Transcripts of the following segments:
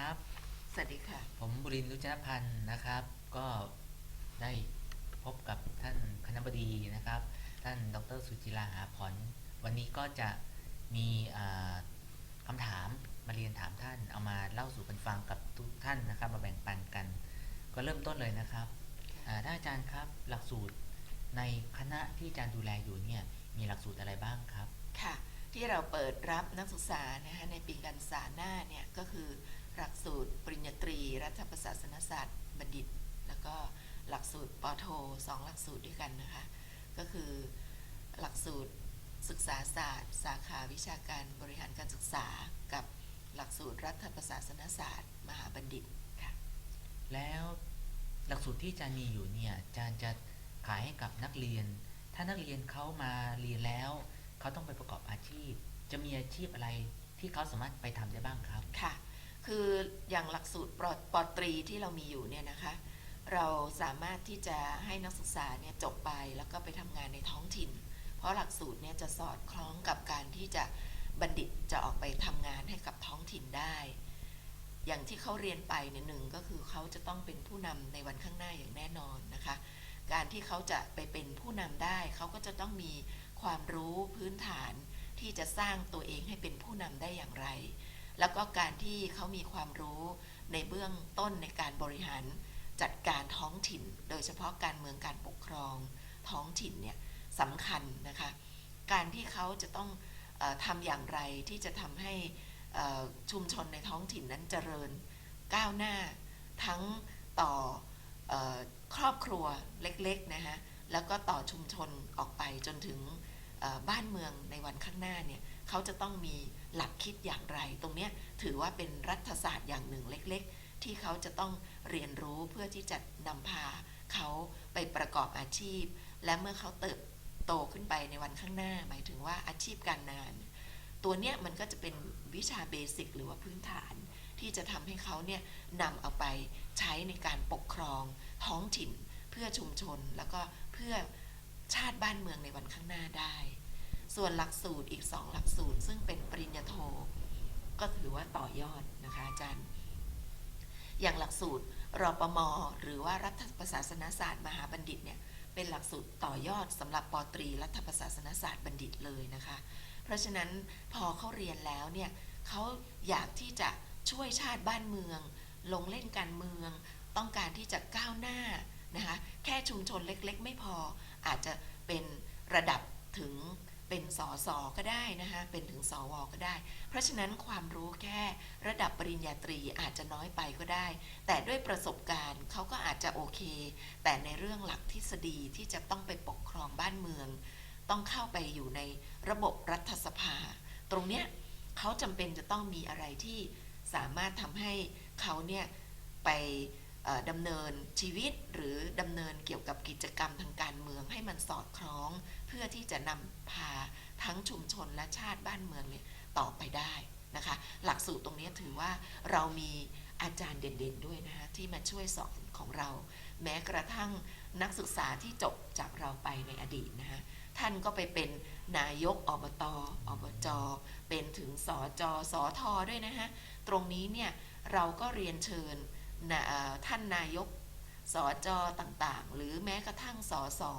ครับ สวัสดีค่ะ ผมบุรินทร์รุจนพันธ์นะครับ ก็ได้พบกับท่านคณบดีนะครับ ท่านดรสุจิราหาผลวันนี้ก็จะมีอ่าคำถามมาเรียนถามท่านเอามาเล่าสู่กันฟังกับทุกท่านนะครับ มาแบ่งปันกัน ก็เริ่มต้นเลยนะครับอ่าท่านอาจารย์ครับหลักสูตรในคณะที่อาจารย์ดูแลอยู่เนี่ยมีหลักสูตรอะไรบ้างครับ ค่ะ ที่เราเปิดรับนักศึกษานะคะในปีการศึกษาหน้าเนี่ยก็คือ หลักสูตรปริญญาตรี รัฐประศาสนศาสตร์บัณฑิต แล้วก็หลักสูตรปอโทสองหลักสูตรด้วยกันนะคะ ก็คือหลักสูตรศึกษาศาสตร์ สาขาวิชาการบริหารการศึกษา กับหลักสูตรรัฐประศาสนศาสตร์ มหาบัณฑิตค่ะแล้วหลักสูตรที่อาจารย์มีอยู่เนี่ยอาจารย์จะขายให้กับนักเรียน ถ้านักเรียนเขามาเรียนแล้วเขาต้องไปประกอบอาชีพ จะมีอาชีพอะไรที่เขาสามารถไปทำได้บ้างครับค่ะ คืออย่างหลักสูตรปรปอตรีที่เรามีอยู่เนี่ยนะคะ เราสามารถที่จะให้นักศึกษาเนี่ยจบไปแล้วก็ไปทำงานในท้องถิ่น เพราะหลักสูตรเนี่ยจะสอดคล้องกับการที่จะบัณฑิตจะออกไปทำงานให้กับท้องถิ่นได้ อย่างที่เขาเรียนไปเนี่ยหนึ่งก็คือเขาจะต้องเป็นผู้นำในวันข้างหน้าอย่างแน่นอนนะคะ การที่เขาจะไปเป็นผู้นำได้ เขาก็จะต้องมีความรู้พื้นฐานที่จะสร้างตัวเองให้เป็นผู้นำได้อย่างไร แล้วก็การที่เขามีความรู้ในเบื้องต้นในการบริหารจัดการท้องถิ่น โดยเฉพาะการเมืองการปกครองท้องถิ่นเนี่ยสำคัญนะคะ การที่เขาจะต้องอทำอย่างไรที่จะทำให้ชุมชนในท้องถิ่นนั้นเจริญก้าวหน้า ทั้งต่ออครอบครัวเล็กๆนะคะแล้วก็ต่อชุมชนออกไปจนถึงบ้านเมืองในวันข้างหน้าเนี่ยเขาจะต้องมี หลักคิดอย่างไร ตรงนี้ถือว่าเป็นรัฐศาสตร์อย่างหนึ่งเล็กๆ ที่เขาจะต้องเรียนรู้เพื่อที่จะนำพาเขาไปประกอบอาชีพ และเมื่อเขาเติบโตขึ้นไปในวันข้างหน้า หมายถึงว่าอาชีพการงาน ตัวเนี้ยมันก็จะเป็นวิชาเบสิกหรือว่าพื้นฐาน ที่จะทำให้เขาเนี่ยนำเอาไปใช้ในการปกครอง ท้องถิ่น เพื่อชุมชนแล้วก็เพื่อชาติบ้านเมืองในวันข้างหน้าได้ ส่วนหลักสูตรอีกสองหลักสูตร ซึ่งเป็นปริญญาโท ก็ถือว่าต่อยอดนะคะอาจารย์ อย่างหลักสูตรรปม หรือว่ารัฐประศาสนศาสตร์ มหาบัณฑิตเนี่ยเป็นหลักสูตรต่อยอดสำหรับปตรีรัฐประศาสนศาสตร์บัณฑิตเลยนะคะ เพราะฉะนั้นพอเขาเรียนแล้วเนี่ยเขาอยากที่จะช่วยชาติบ้านเมือง ลงเล่นการเมือง ต้องการที่จะก้าวหน้านะคะแค่ชุมชนเล็กๆ ไม่พออาจจะเป็นระดับ เป็นสอสอก็ได้นะคะเป็นถึงสวก็ได้ เพราะฉะนั้นความรู้แค่ระดับปริญญาตรีอาจจะน้อยไปก็ได้ แต่ด้วยประสบการณ์เขาก็อาจจะโอเค แต่ในเรื่องหลักทฤษฎีที่จะต้องไปปกครองบ้านเมือง ต้องเข้าไปอยู่ในระบบรัฐสภา ตรงเนี้ยเขาจำเป็นจะต้องมีอะไรที่สามารถทำให้เขาเนี่ยไป ดำเนินชีวิตหรือดำเนินเกี่ยวกับกิจกรรมทางการเมืองให้มันสอดคล้อง เพื่อที่จะนำพาทั้งชุมชนและชาติบ้านเมืองเนี่ยต่อไปได้นะคะหลักสูตรตรงนี้ถือว่าเรามีอาจารย์เด่นๆด้วยนะคะที่มาช่วยสอนของเรา แม้กระทั่งนักศึกษาที่จบจากเราไปในอดีตนะคะท่านก็ไปเป็นนายกอบตอบจเป็นถึงสอจอสอทอด้วยนะฮะตรงนี้เนี่ยเราก็เรียนเชิญ ท่านนายกสอจอต่างๆ หรือแม้กระทั่งสอสอ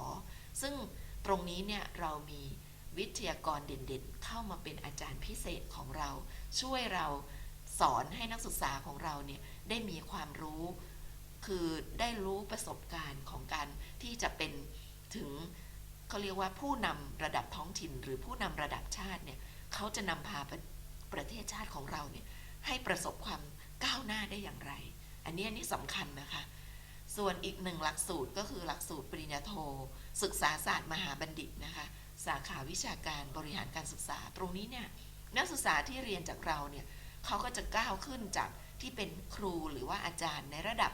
ซึ่งตรงนี้เนี่ยเรามีวิทยากรเด่นๆ เข้ามาเป็นอาจารย์พิเศษของเรา ช่วยเราสอนให้นักศึกษาของเราเนี่ยได้มีความรู้ คือได้รู้ประสบการณ์ของการที่จะเป็นถึงเขาเรียกว่าผู้นำระดับท้องถิ่น หรือผู้นำระดับชาติเนี่ยเขาจะนำพาประประเทศชาติของเราเนี่ยให้ประสบความก้าวหน้าได้อย่างไร อันนี้อันนี้สำคัญนะคะ ส่วนอีกหนึ่งหลักสูตรก็คือหลักสูตรปริญญาโท ศึกษาศาสตร์มหาบัณฑิตนะคะ สาขาวิชาการบริหารการศึกษา ตรงนี้เนี่ยนักศึกษาที่เรียนจากเราเนี่ยเขาก็จะก้าวขึ้นจากที่เป็นครูหรือว่าอาจารย์ในระดับ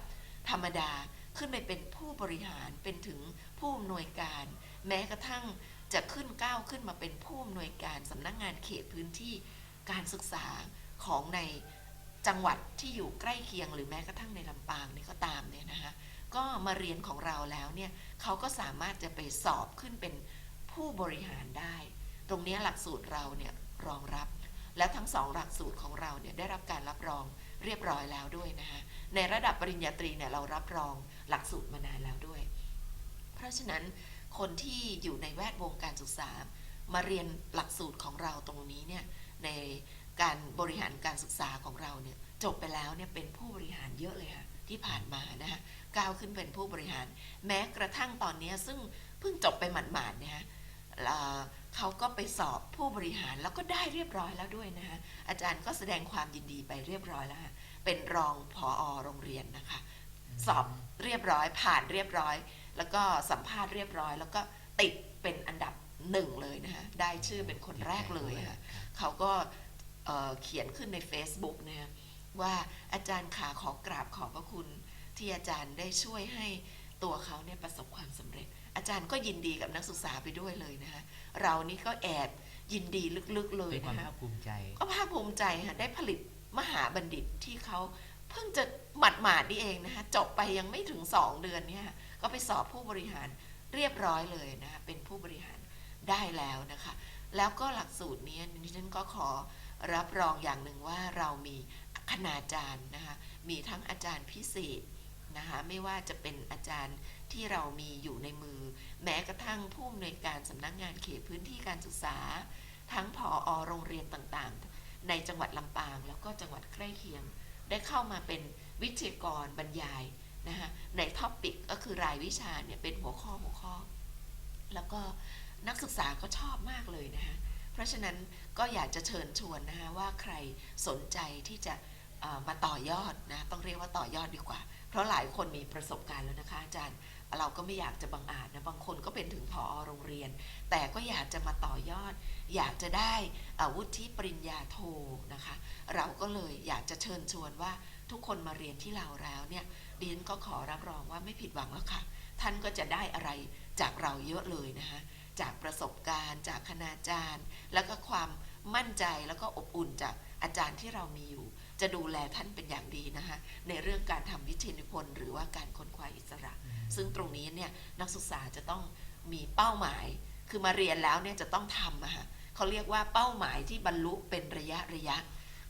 ธรรมดาขึ้นไปเป็นผู้บริหารเป็นถึงผู้อำนวยการ แม้กระทั่งจะขึ้นก้าวขึ้นมาเป็นผู้อำนวยการสำนักงานเขตพื้นที่การศึกษาของใน จังหวัดที่อยู่ใกล้เคียงหรือแม้กระทั่งในลำปางนี่ก็ตามเนี่ยนะคะก็มาเรียนของเราแล้วเนี่ยเขาก็สามารถจะไปสอบขึ้นเป็นผู้บริหารได้ ตรงนี้หลักสูตรเราเนี่ยรองรับ และทั้งสองหลักสูตรของเราเนี่ยได้รับการรับรองเรียบร้อยแล้วด้วยนะคะในระดับปริญญาตรีเนี่ยเรารับรองหลักสูตรมานานแล้วด้วย เพราะฉะนั้นคนที่อยู่ในแวดวงการศึกษา มาเรียนหลักสูตรของเราตรงนี้เนี่ยใน การบริหารการศึกษาของเราเนี่ยจบไปแล้วเนี่ยเป็นผู้บริหารเยอะเลยค่ะที่ผ่านมานะคะก้าวขึ้นเป็นผู้บริหาร แม้กระทั่งตอนนี้ซึ่งเพิ่งจบไปหมาดๆเนี่ยฮะเอ่อเขาก็ไปสอบผู้บริหารแล้วก็ได้เรียบร้อยแล้วด้วยนะคะอาจารย์ก็แสดงความยินดีไปเรียบร้อยแล้วค่ะเป็นรองผอโรงเรียนนะคะ สอบเรียบร้อยผ่านเรียบร้อย แล้วก็สัมภาษณ์เรียบร้อย แล้วก็ติดเป็นอันดับหนึ่งเลยนะคะได้ชื่อเป็นคนแรกเลยค่ะเขาก็ เอ่อเขียนขึ้นใน Facebook นะฮะว่าอาจารย์ขาขอกราบขอบพระคุณ ที่อาจารย์ได้ช่วยให้ตัวเขาเนี่ยประสบความสำเร็จ อาจารย์ก็ยินดีกับนักศึกษาไปด้วยเลยนะคะเรานี่ก็แอบยินดีลึกๆเลยด้วยความนะคะภาคภูมิใจก็ภาคภูมิใจค่ะได้ผลิตมหาบัณฑิตที่เขาเพิ่งจะหมัดหมาดๆนี่เองนะคะจบไปยังไม่ถึง 2 เดือนเนี่ยค่ะก็ไปสอบผู้บริหารเรียบร้อยเลยนะคะเป็นผู้บริหารได้แล้วนะคะ แล้วก็หลักสูตรนี้ดิฉันก็ขอ รับรองอย่างหนึ่งว่าเรามีคณาจารย์นะคะมีทั้งอาจารย์พิเศษนะคะไม่ว่าจะเป็นอาจารย์ที่เรามีอยู่ในมือ แม้กระทั่งผู้อำนวยการสำนักงานเขตพื้นที่การศึกษา ทั้งผออโรงเรียนต่างๆ ในจังหวัดลำปาง แล้วก็จังหวัดใกล้เคียง ได้เข้ามาเป็นวิทยากรบรรยายนะคะในท็อปิกก็คือรายวิชาเนี่ยเป็นหัวข้อหัวข้อ แล้วก็นักศึกษาก็ชอบมากเลยนะคะ ราะฉะนั้นก็อยากจะเชิญชวนนะคะว่าใครสนใจที่จะมาต่อยอดนะต้องเรียกว่าต่อยอดดีกว่า เพราะหลายคนมีประสบการณ์แล้วนะคะอาจารย์ เราก็ไม่อยากจะบังอาจนะบางคนก็เป็นถึงผอโรงเรียน แต่ก็อยากจะมาต่อยอด อยากจะได้อวุธปริญญาโทนะคะ เราก็เลยอยากจะเชิญชวนว่าทุกคนมาเรียนที่เราแล้วเนี่ยดิฉันก็ขอรับรองว่าไม่ผิดหวังแล้วค่ะ ท่านก็จะได้อะไรจากเราเยอะเลยนะคะ จากประสบการณ์ จากคณาจารย์ แล้วก็ความมั่นใจแล้วก็อบอุ่นจากอาจารย์ที่เรามีอยู่ จะดูแลท่านเป็นอย่างดีนะคะในเรื่องการทำวิทยนิพนธ์หรือว่าการค้นคว้าอิสระ ซึ่งตรงนี้เนี่ยนักศึกษาจะต้องมีเป้าหมาย คือมาเรียนแล้วเนี่ยจะต้องทำอะค่ะเขาเรียกว่าเป้าหมายที่บรรลุเป็นระยะระยะ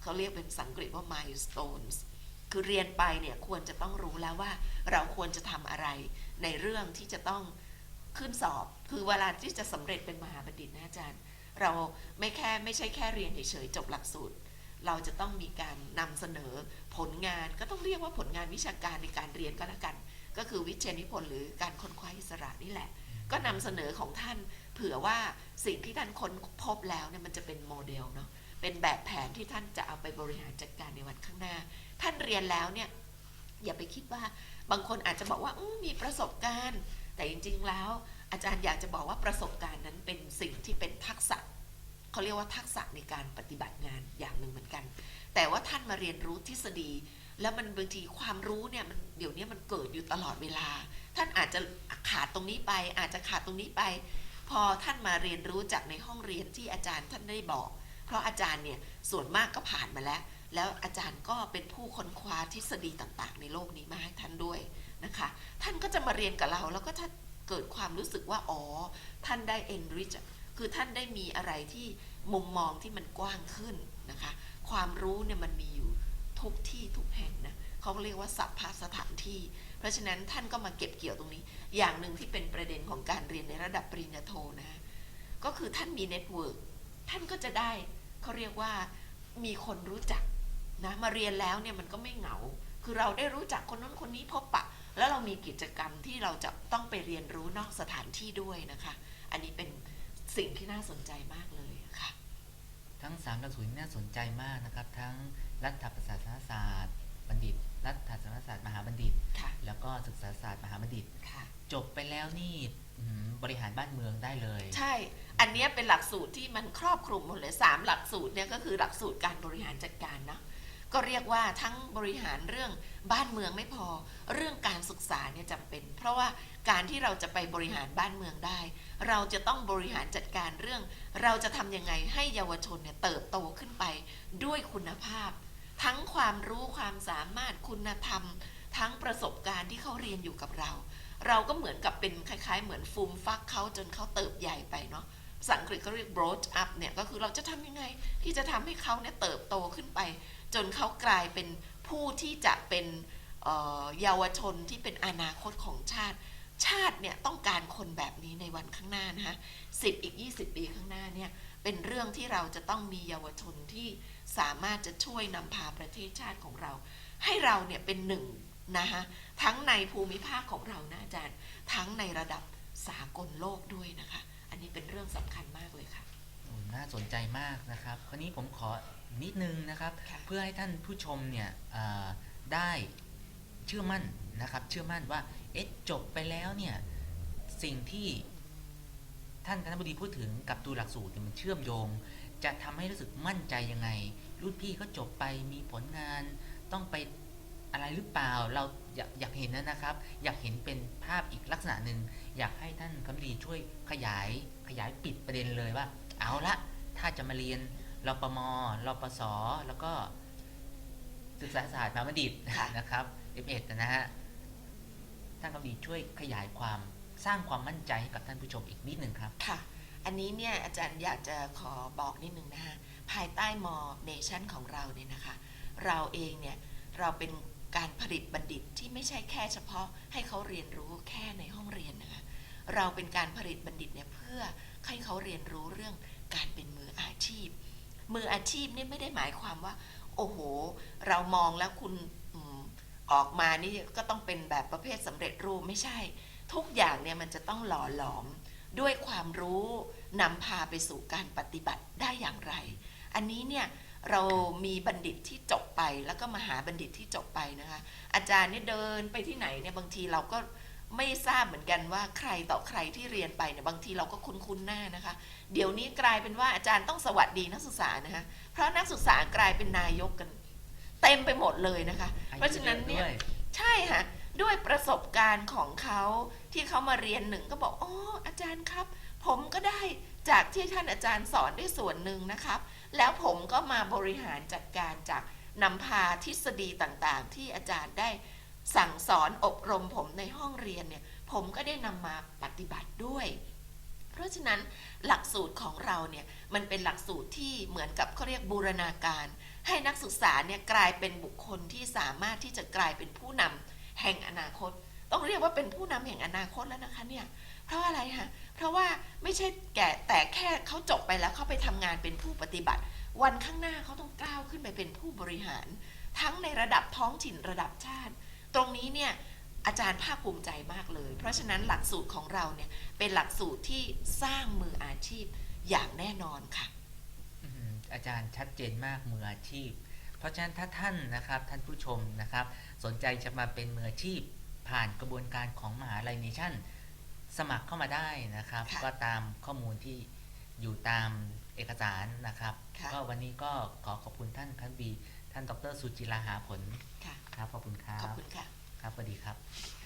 เขาเรียกเป็นภาษาอังกฤษว่า milestones คือเรียนไปเนี่ยควรจะต้องรู้แล้วว่าเราควรจะทำอะไรในเรื่องที่จะต้อง ขึ้นสอบ คือเวลาที่จะสำเร็จเป็นมหาบัณฑิตนะอาจารย์ เราไม่แค่ไม่ใช่แค่เรียนเฉยๆจบหลักสูตร เราจะต้องมีการนำเสนอผลงานก็ต้องเรียกว่าผลงานวิชาการในการเรียนก็แล้วกัน ก็คือวิจัยนิพนธ์หรือการค้นคว้าอิสระนี่แหละ ก็นำเสนอของท่านเผื่อว่าสิ่งที่ท่านค้นพบแล้วเนี่ยมันจะเป็นโมเดลเนาะเป็นแบบแผนที่ท่านจะเอาไปบริหารจัดการในวันข้างหน้า ท่านเรียนแล้วเนี่ยอย่าไปคิดว่าบางคนอาจจะบอกว่ามมีประสบการณ์ แต่จริง ๆ แล้วอาจารย์อยากจะบอกว่าประสบการณ์นั้นเป็นสิ่งที่เป็นทักษะเขาเรียกว่าทักษะในการปฏิบัติงานอย่างหนึ่งเหมือนกัน แต่ว่าท่านมาเรียนรู้ทฤษฎี แล้วมันบางทีความรู้เนี่ยมันเดี๋ยวนี้มันเกิดอยู่ตลอดเวลา ท่านอาจจะขาดตรงนี้ไป อาจจะขาดตรงนี้ไป พอท่านมาเรียนรู้จากในห้องเรียนที่อาจารย์ท่านได้บอก เพราะอาจารย์เนี่ยส่วนมากก็ผ่านมาแล้ว แล้วอาจารย์ก็เป็นผู้ค้นคว้าทฤษฎีต่างๆ ในโลกนี้มาให้ท่านด้วย นะคะ ท่านก็จะมาเรียนกับเราแล้วก็ท่าเกิดความรู้สึกว่าอ๋อท่านได้ enrich คือท่านได้มีอะไรที่มุมมองที่มันกว้างขึ้นนะคะ ความรู้เนี่ยมันมีอยู่ทุกที่ทุกแห่งนะเขาเรียกว่าสัพพะสถานที่ เพราะฉะนั้นท่านก็มาเก็บเกี่ยวตรงนี้ อย่างหนึ่งที่เป็นประเด็นของการเรียนในระดับปริญญาโทนะะก็คือท่านมีเน็ตเวิร์กท่านก็จะได้เขาเรียกว่ามีคนรู้จักนะมาเรียนแล้วเนี่ยมันก็ไม่เหงา คือเราได้รู้จักคนนั้นคนนี้พบปะ แล้วเรามีกิจกรรมที่เราจะต้องไปเรียนรู้นอกสถานที่ด้วยนะคะ อันนี้เป็นสิ่งที่น่าสนใจมากเลยค่ะ ทั้งสามหลักสูตรน่าสนใจมากนะครับ ทั้งรัฐประศาสนศาสตร์ บัณฑิต รัฐศาสนศาสตร์มหาบัณฑิต ค่ะ แล้วก็ศึกษาศาสตร์มหาบัณฑิต ค่ะ จบไปแล้วนี่อื้อหือบริหารบ้านเมืองได้เลย ใช่ อันเนี้ยเป็นหลักสูตรที่มันครอบคลุมหมดเลยสามหลักสูตรเนี่ยก็คือหลักสูตรการบริหารจัดการเนาะ ก็เรียกว่าทั้งบริหารเรื่องบ้านเมืองไม่พอ เรื่องการศึกษาเนี่ยจำเป็น เพราะว่าการที่เราจะไปบริหารบ้านเมืองได้ เราจะต้องบริหารจัดการเรื่อง เราจะทำยังไงให้เยาวชนเนี่ยเติบโตขึ้นไปด้วยคุณภาพ ทั้งความรู้ความสามารถคุณธรรม ทั้งประสบการณ์ที่เขาเรียนอยู่กับเรา เราก็เหมือนกับเป็นคล้ายๆ เหมือนฟูมฟักเขาจนเขาเติบใหญ่ไปเนาะภาษาอังกฤษเขาเรียก broad up เนี่ยก็คือเราจะทำยังไงที่จะทำให้เขาเนี่ยเติบโตขึ้นไป จนเขากลายเป็นผู้ที่จะเป็นเยาวชนที่เป็นอนาคตของชาติ ชาติเนี่ยต้องการคนแบบนี้ในวันข้างหน้านะคะสิบอีก 20 ปีข้างหน้าเนี่ยเป็นเรื่องที่เราจะต้องมีเยาวชนที่สามารถจะช่วยนำพาประเทศชาติของเรา ให้เราเนี่ยเป็นหนึ่งนะคะทั้งในภูมิภาคของเรานะอาจารย์ ทั้งในระดับสากลโลกด้วยนะคะ อันนี้เป็นเรื่องสำคัญมากเลยค่ะน่าสนใจมากนะครับคราวนี้ผมขอ นิดนึงนะครับค่ะเพื่อให้ท่านผู้ชมเนี่ยเอ่อได้เชื่อมั่นนะครับ เชื่อมั่นว่าเอ๊ะจบไปแล้วเนี่ยสิ่งที่ท่านคณบดีพูดถึงกับตัวหลักสูตรเนี่ยมันเชื่อมโยง จะทำให้รู้สึกมั่นใจยังไง รุ่นพี่ก็จบไปมีผลงานต้องไปอะไรหรือเปล่าเราอยากอยากเห็นนะนะครับ อยากเห็นเป็นภาพอีกลักษณะหนึ่งอยากให้ท่านคำดีช่วยขยายขยายปิดประเด็นเลยว่า เอาละถ้าจะมาเรียน รปมรปส แล้วก็ศึกษาศาสตร์มหาบัณฑิตนะครับ M1 นะฮะท่านคำดีช่วยขยายความสร้างความมั่นใจให้กับท่านผู้ชมอีกนิดหนึ่งครับ ค่ะ อันนี้เนี่ยอาจารย์อยากจะขอบอกนิดหนึ่งนะคะภายใต้มอเนชั่นของเราเนี่ยนะคะ เราเองเนี่ย เราเป็นการผลิตบัณฑิตที่ไม่ใช่แค่เฉพาะให้เขาเรียนรู้แค่ในห้องเรียนนะคะ เราเป็นการผลิตบัณฑิตเนี่ยเพื่อให้เขาเรียนรู้เรื่องการเป็นมืออาชีพ มืออาชีพนี่ไม่ได้หมายความว่า โอ้โห เรามองแล้วคุณอออกมานี่ก็ต้องเป็นแบบประเภทสำเร็จรูปไม่ใช่ ทุกอย่างเนี่ยมันจะต้องหล่อหลอมด้วยความรู้นำพาไปสู่การปฏิบัติได้อย่างไร อันนี้เนี่ยเรามีบัณฑิตที่จบไปแล้วก็มหาบัณฑิตที่จบไปนะคะ อาจารย์เนี่ยเดินไปที่ไหนเนี่ยบางทีเราก็ ไม่ทราบเหมือนกันว่าใครต่อใครที่เรียนไปเนี่ยบางทีเราก็คุ้นๆหน้านะคะ เดี๋ยวนี้กลายเป็นว่าอาจารย์ต้องสวัสดีนักศึกษานะคะเพราะนักศึกษากลายเป็นนายกกัน เต็มไปหมดเลยนะคะ เพราะฉะนั้นเนี่ยอายุอะด้วยใช่ค่ะด้วยประสบการณ์ของเขาที่เขามาเรียนหนึ่งก็บอกอ๋ออาจารย์ครับ ผมก็ได้จากที่ท่านอาจารย์สอนได้ส่วนหนึ่งนะครับ แล้วผมก็มาบริหารจัดการจากนำพาทฤษฎีต่างๆ ที่อาจารย์ได้ สั่งสอนอบรมผมในห้องเรียนเนี่ยผมก็ได้นำมาปฏิบัติด้วย เพราะฉะนั้นหลักสูตรของเราเนี่ยมันเป็นหลักสูตรที่เหมือนกับเขาเรียกบูรณาการ ให้นักศึกษาเนี่ยกลายเป็นบุคคลที่สามารถที่จะกลายเป็นผู้นำแห่งอนาคต ต้องเรียกว่าเป็นผู้นำแห่งอนาคตแล้วนะคะเนี่ยเพราะอะไรคะเพราะว่าไม่ใช่แก่แต่แค่เขาจบไปแล้วเขาไปทำงานเป็นผู้ปฏิบัติ วันข้างหน้าเขาต้องก้าวขึ้นไปเป็นผู้บริหาร ทั้งในระดับท้องถิ่นระดับชาติ ตรงนี้เนี่ยอาจารย์ภาคภูมิใจมากเลย เพราะฉะนั้นหลักสูตรของเราเนี่ยเป็นหลักสูตรที่สร้างมืออาชีพอย่างแน่นอนค่ะอื้อหืออาจารย์ชัดเจนมากมืออาชีพ เพราะฉะนั้นถ้าท่านนะครับท่านผู้ชมนะครับ สนใจจะมาเป็นมืออาชีพ ผ่านกระบวนการของมหาลัยเนชั่น สมัครเข้ามาได้นะครับค่ะก็ตามข้อมูลที่อยู่ตามเอกสารนะครับค่ะก็วันนี้ก็ขอขอบคุณท่านคันบี ท่านดรสุจิราหาผล ค่ะครับขอบคุณครัขอบบคุณค่ะครับสวัสดีครับค่ะ